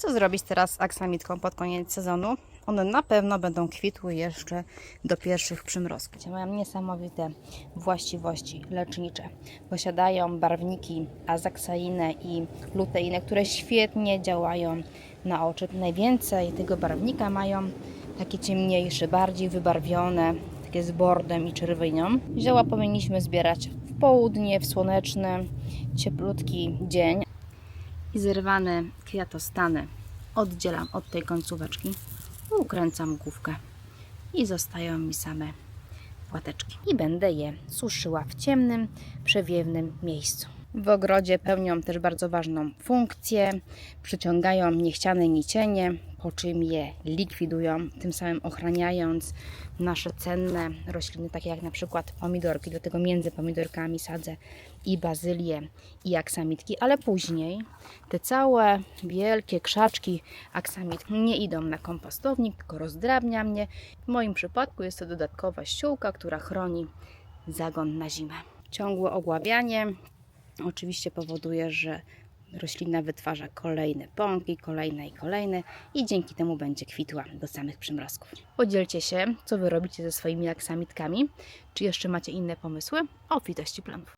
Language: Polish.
Co zrobić teraz z aksamitką pod koniec sezonu? One na pewno będą kwitły jeszcze do pierwszych przymrozków. Mają niesamowite właściwości lecznicze. Posiadają barwniki azaksainę i luteinę, które świetnie działają na oczy. Najwięcej tego barwnika mają takie ciemniejsze, bardziej wybarwione, takie z bordem i czerwienią. Zioła powinniśmy zbierać w południe, w słoneczny, cieplutki dzień. I zerwane kwiatostany oddzielam od tej końcóweczki, ukręcam główkę i zostają mi same płateczki. I będę je suszyła w ciemnym, przewiewnym miejscu. W ogrodzie pełnią też bardzo ważną funkcję, przyciągają niechciane nicienie, po czym je likwidują, tym samym ochraniając nasze cenne rośliny, takie jak na przykład pomidorki. Dlatego między pomidorkami sadzę i bazylię, i aksamitki, ale później te całe wielkie krzaczki aksamit nie idą na kompostownik, tylko rozdrabnia mnie. W moim przypadku jest to dodatkowa ściółka, która chroni zagon na zimę. Ciągłe ogławianie oczywiście powoduje, że roślina wytwarza kolejne pąki, kolejne i kolejne i dzięki temu będzie kwitła do samych przymrozków. Podzielcie się, co Wy robicie ze swoimi aksamitkami, czy jeszcze macie inne pomysły o fitości planów.